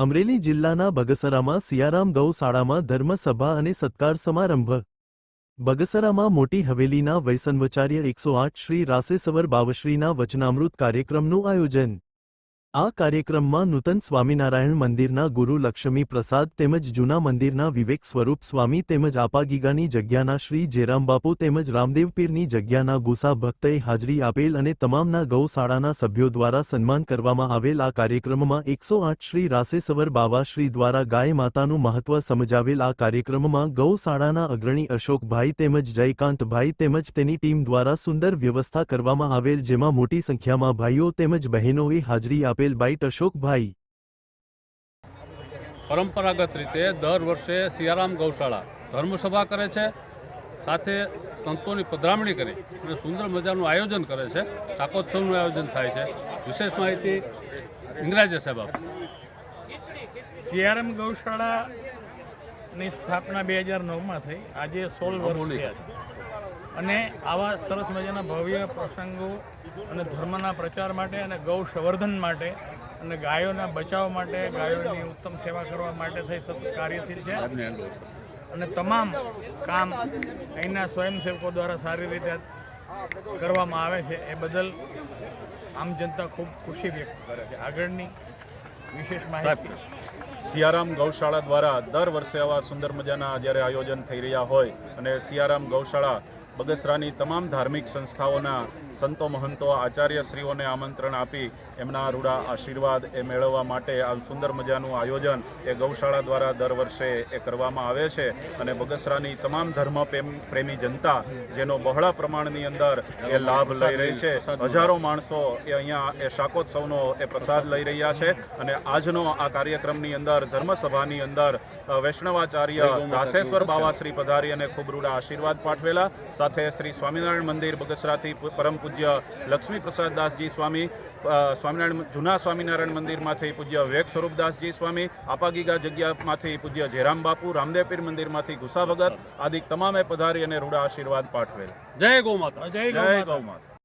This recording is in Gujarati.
અમરેલી જિલ્લાના બગસરામાં સિયારામ ગૌશાળામાં ધર્મસભા અને સત્કાર સમારંભ. બગસરામાં મોટી હવેલીના વૈસનવચાર્ય એકસો આઠ શ્રી રાસેસવર બાવશ્રીના વચનામૃત કાર્યક્રમનું આયોજન. આ કાર્યક્રમમાં નૂતન સ્વામિનારાયણ મંદિરના ગુરુ લક્ષ્મી પ્રસાદ તેમજ જૂના મંદિરના વિવેક સ્વરૂપ સ્વામી તેમજ આપાગીગાની જગ્યાના શ્રી જેરામબાપુ તેમજ રામદેવપીરની જગ્યાના ગુસા ભક્તએ હાજરી આપેલ અને તમામના ગૌશાળાના સભ્યો દ્વારા સન્માન કરવામાં આવેલ આ કાર્યક્રમમાં એકસો આઠ શ્રી રાસેસવર બાવા શ્રી દ્વારા ગાય માતાનું મહત્વ સમજાવેલ આ કાર્યક્રમમાં ગૌશાળાના અગ્રણી અશોકભાઈ તેમજ જયકાંતભાઈ તેમજ તેની ટીમ દ્વારા સુંદર વ્યવસ્થા કરવામાં આવેલ જેમાં મોટી સંખ્યામાં ભાઈઓ તેમજ બહેનોએ હાજરી આપેલ બાઈટ અશોકભાઈ. પરંપરાગત રીતે દર વર્ષે સિયારામ ગૌશાળા ધર્મસભા કરે છે સાથે સંતોની પધરામણી કરી અને સુંદર મજાનું આયોજન કરે છે. શાકોત્સવનું આયોજન થાય છે. વિશેષ માહિતી ઇંગ્રાજે સાહેબ આપશે સિયારામ ગૌશાળાની સ્થાપના બે હજાર નવમાં થઈ. આજે સોળ વર્ષ થયા છે. અને આવા સરસ મજાના ભવ્ય પ્રસંગો અને ધર્મના પ્રચાર માટે અને ગૌ સંવર્ધન માટે અને ગાયોના બચાવ માટે, ગાયોની ઉત્તમ સેવા કરવા માટે થઈ સતત કાર્યશીલ છે. અને તમામ કામ અહીંના સ્વયંસેવકો દ્વારા સારી રીતે કરવામાં આવે છે એ બદલ આમ જનતા ખૂબ ખુશી વ્યક્ત કરે છે. આગળની વિશેષ માહિતી. સિયારામ ગૌશાળા દ્વારા દર વર્ષે આવા સુંદર મજાના જ્યારે આયોજન થઈ રહ્યા હોય અને સિયારામ ગૌશાળા બગસરાની તમામ ધાર્મિક સંસ્થાઓના સંતો મહંતો આચાર્યશ્રીઓને આમંત્રણ આપી એમના રૂડા આશીર્વાદ એ મેળવવા માટે આ સુંદર મજાનું આયોજન એ ગૌશાળા દ્વારા દર વર્ષે એ કરવામાં આવે છે. અને બગસરાની તમામ ધર્મ પ્રેમ- જનતા જેનો બહોળા પ્રમાણની અંદર એ લાભ લઈ રહી છે. હજારો માણસો એ અહીંયા એ શાકોત્સવનો એ પ્રસાદ લઈ રહ્યા છે અને આજનો આ કાર્યક્રમની અંદર ધર્મસભાની અંદર વૈષ્ણવાચાર્ય દાસેશ્વર બાવાશ્રી પધારી અને ખૂબ રૂડા આશીર્વાદ પાઠવેલા. સાથે શ્રી સ્વામિનારાયણ મંદિર બગસરાથી પરમ પૂજ્ય લક્ષ્મી પ્રસાદ દાસજી સ્વામી સ્વામિનારાયણ જૂના સ્વામિનારાયણ મંદિરમાંથી પૂજ્ય વિવેક સ્વરૂપદાસજી સ્વામી આપાગીગા જગ્યામાંથી પૂજ્ય જયરામ બાપુ રામદેવપીર મંદિરમાંથી ગુસા ભગત આદિ તમામે પધારી અને રૂડા આશીર્વાદ પાઠવેલ. જય ગૌ માતા. જય ગૌ માતા.